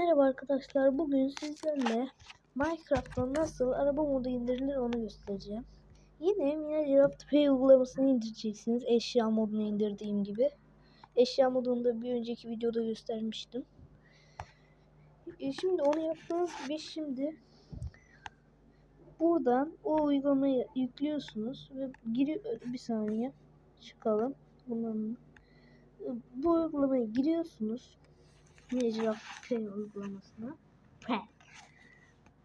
Merhaba arkadaşlar. Bugün sizlerle Minecraft'ta nasıl araba modu indirilir onu göstereceğim. Yine Minecraft Pay uygulamasını indireceksiniz. Eşya modunu indirdiğim gibi. Eşya modunu da bir önceki videoda göstermiştim. E, Şimdi onu yaptığınız gibi şimdi buradan o uygulamayı yüklüyorsunuz ve giri bir saniye çıkalım. Bundan bu uygulamaya giriyorsunuz. Minecraft Pay uygulamasına. Pay.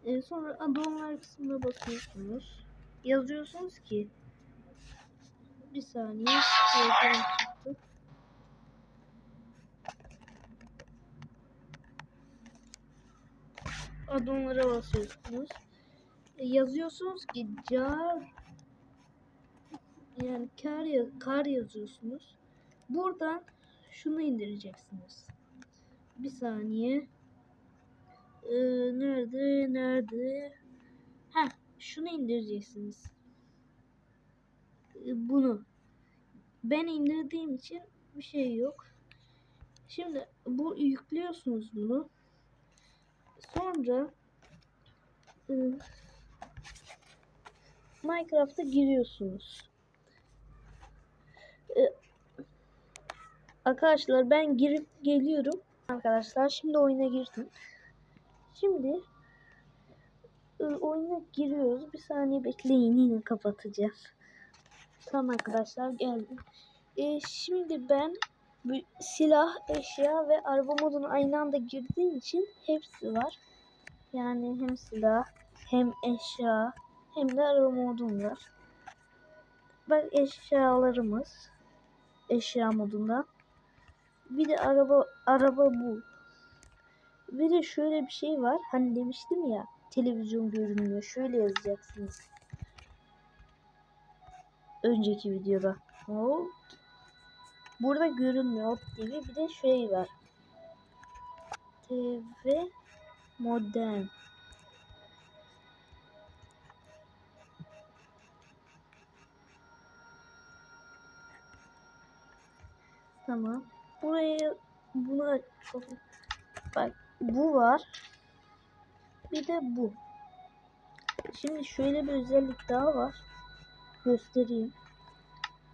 Ee, sonra add-onlar kısmına bakıyorsunuz. Yazıyorsunuz ki bir saniye çıktı. Add-onlara basıyorsunuz. E, yazıyorsunuz ki car yani kar, kar yazıyorsunuz. Buradan şunu indireceksiniz. Bir saniye. Ee, nerede? Nerede? Ha, şunu indireceksiniz. Ee, bunu. Ben indirdiğim için bir şey yok. Şimdi bu yüklüyorsunuz bunu. Sonra e, Minecraft'a giriyorsunuz. E, Arkadaşlar ben girip geliyorum. Arkadaşlar şimdi oyuna girdim. Şimdi e, oyuna giriyoruz. Bir saniye bekleyin yine kapatacağız. Tamam arkadaşlar geldim. E, şimdi ben silah, eşya ve araba modunu aynı anda girdiğim için hepsi var. Yani hem silah hem eşya hem de araba modum var. Bak eşyalarımız eşya modunda. Bir de araba araba bu. Bir de şöyle bir şey var. Hani demiştim ya televizyon görünmüyor. Şöyle yazacaksınız. Önceki videoda. Hop. Burada görünmüyor TV. Bir de şey var. TV modern. Tamam. Buraya buna bak bu var. Bir de bu. Şimdi şöyle bir özellik daha var. Göstereyim.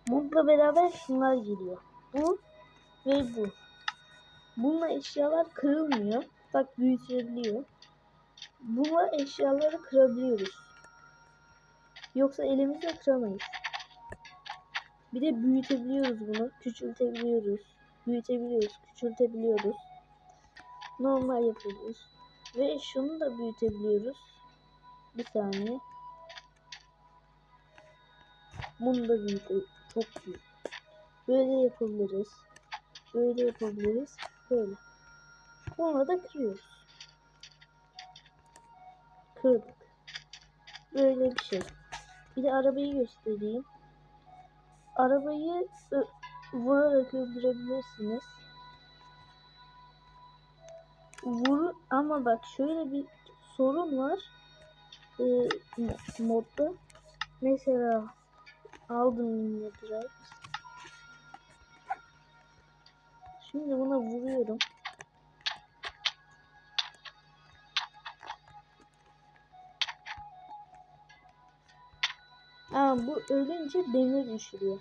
Modla beraber şunlar geliyor. Bu ve bu. Bununla eşyalar kırılmıyor. Bak büyütülüyor. Bununla eşyaları kırabiliyoruz. Yoksa elimizle kıramayız. Bir de büyütebiliyoruz bunu. Küçültebiliyoruz. Büyütebiliyoruz. Küçültebiliyoruz. Normal yapıyoruz. Ve şunu da büyütebiliyoruz. Bir saniye. Bunu da büyüte çok büyük. Böyle yapabiliriz. Böyle yapabiliriz. Böyle. Bunu da kırıyoruz. Kırdık. Böyle bir şey. Bir de arabayı göstereyim. Arabayı vurarak öldürebilirsiniz. Vur ama bak şöyle bir sorun var. Ee, mo- modda. Mesela aldım yine. Şimdi buna vuruyorum. Aa, bu ölünce demir düşürüyor.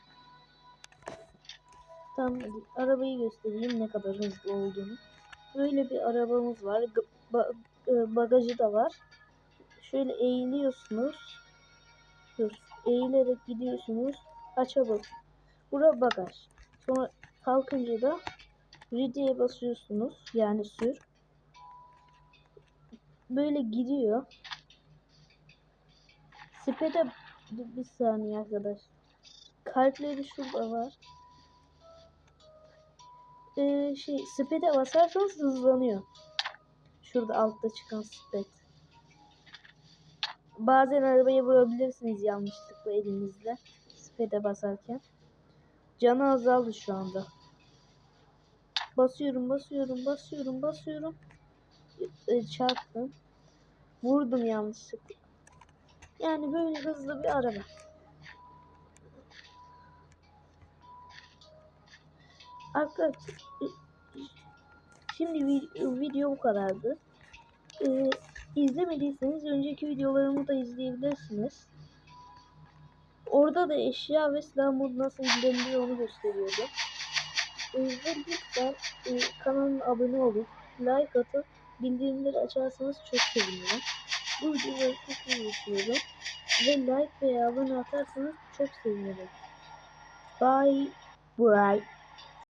Hadi arabayı göstereyim ne kadar hızlı olduğunu. Böyle bir arabamız var. Ba- e, bagajı da var. Şöyle eğiliyorsunuz. Dur. Eğilerek gidiyorsunuz. Aça bas. Bura bagaj. Sonra kalkınca da ready'ye basıyorsunuz. Yani sür. Böyle gidiyor. Speed'e Dur bir saniye arkadaş. Kalpleri şurada var. Ee, şey speed'e basarsanız hızlanıyor. Şurada altta çıkan speed. Bazen arabayı vurabilirsiniz yanlışlıkla elinizle. Speed'e basarken. Canı azaldı şu anda. Basıyorum, basıyorum, basıyorum, basıyorum. Ee, çarptım. Vurdum yanlışlıkla. Yani böyle hızlı bir araba. Arkadaşlar Şimdi vi- video bu kadardı. Ee, izlemediyseniz önceki videolarımı da izleyebilirsiniz. Orada da eşya ve silah modu nasıl indirilir onu gösteriyordum. Ee, lütfen e, kanalıma abone olup like atıp bildirimleri açarsanız çok sevinirim. Bu videoları çok düşünüyorum. Ve like veya abone atarsanız çok sevinirim. Bye. Bye.